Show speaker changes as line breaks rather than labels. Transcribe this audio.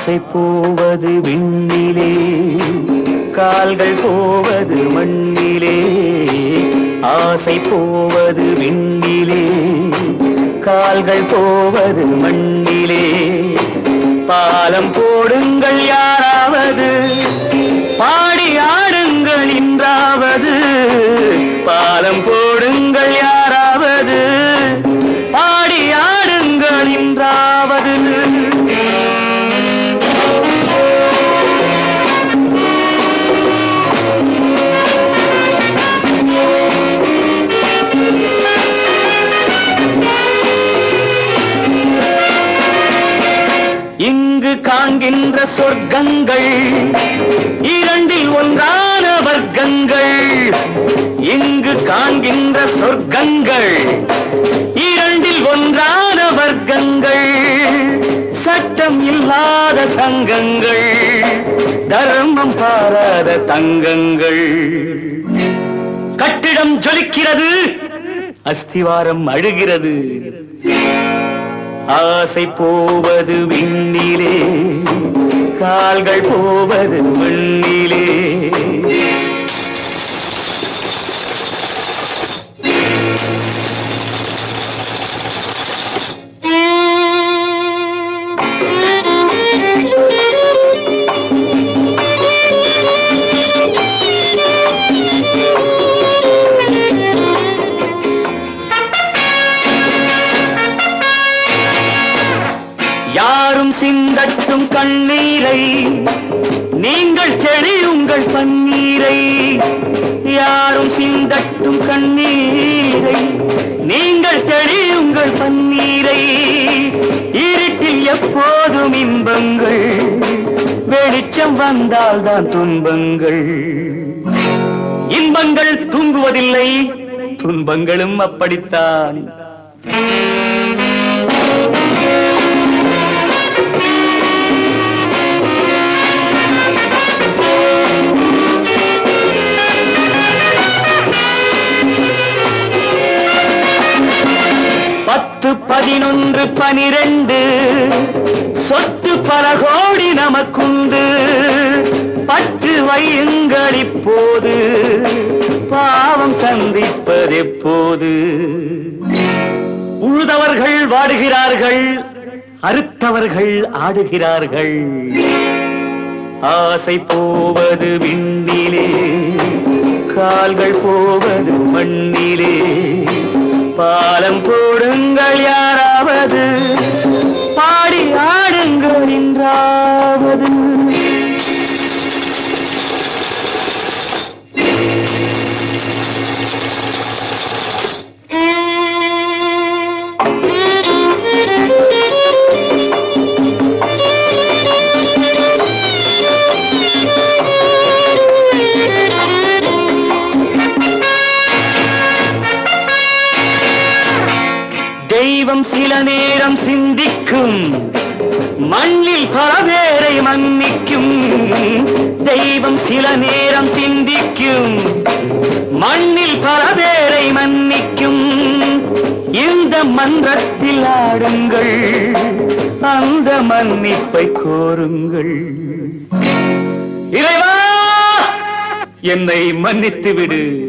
ஆசை போவது விண்ணிலே கால்கள் போவது மண்ணிலே. ஆசை போவது விண்ணிலே கால்கள் போவது மண்ணிலே. பாலம் போடுங்கள் யாராவது பாடி ஆடுங்கள் இன்றாவது. பாலம் போடுங்கள் யாராவது பாடி ஆடுங்கள் இன்றாவது. இங்கு காண்கின்ற சொர்க்கங்கள் இரண்டில் ஒன்றான வர்க்கங்கள். இங்கு காண்கின்ற சொர்க்கங்கள் இரண்டில் ஒன்றான வர்க்கங்கள். சட்டம் இல்லாத சங்கங்கள் தர்மம் பாராத தங்கங்கள். கட்டிடம் ஜொலிக்கிறது அஸ்திவாரம் அழுகிறது. ஆசை போவது விண்ணிலே கால்கள் போவது மண்ணிலே. சிந்தட்டும் கண்ணீரை நீங்கள் செழியுங்கள் பன்னீரை. யாரும் சிந்தட்டும் கண்ணீரை நீங்கள் தெளியுங்கள் பன்னீரை. இருட்டில் எப்போதும் இன்பங்கள் வெளிச்சம் வந்தால்தான் துன்பங்கள். இன்பங்கள் தூங்குவதில்லை துன்பங்களும் அப்படித்தான். பதினொன்று பனிரெண்டு. சொத்து பல கோடி நமக்குண்டு. பற்று வையுங்கள் இப்போது பாவம் சந்திப்பதெப்போது. உழுதவர்கள் வாடுகிறார்கள் அறுத்தவர்கள் ஆடுகிறார்கள். ஆசை போவது விண்ணிலே கால்கள் போவது மண்ணிலே. பாலம் போடுங்கள் யாராவது. தெய்வம் சில நேரம் சிந்திக்கும். மண்ணில் பல பேரை மன்னிக்கும். தெய்வம் சில நேரம் சிந்திக்கும். மண்ணில் பல பேரை மன்னிக்கும். இந்த மன்றத்தில் ஆடுங்கள். அந்த மன்னிப்பை கோருங்கள். இறைவா என்னை மன்னித்து விடு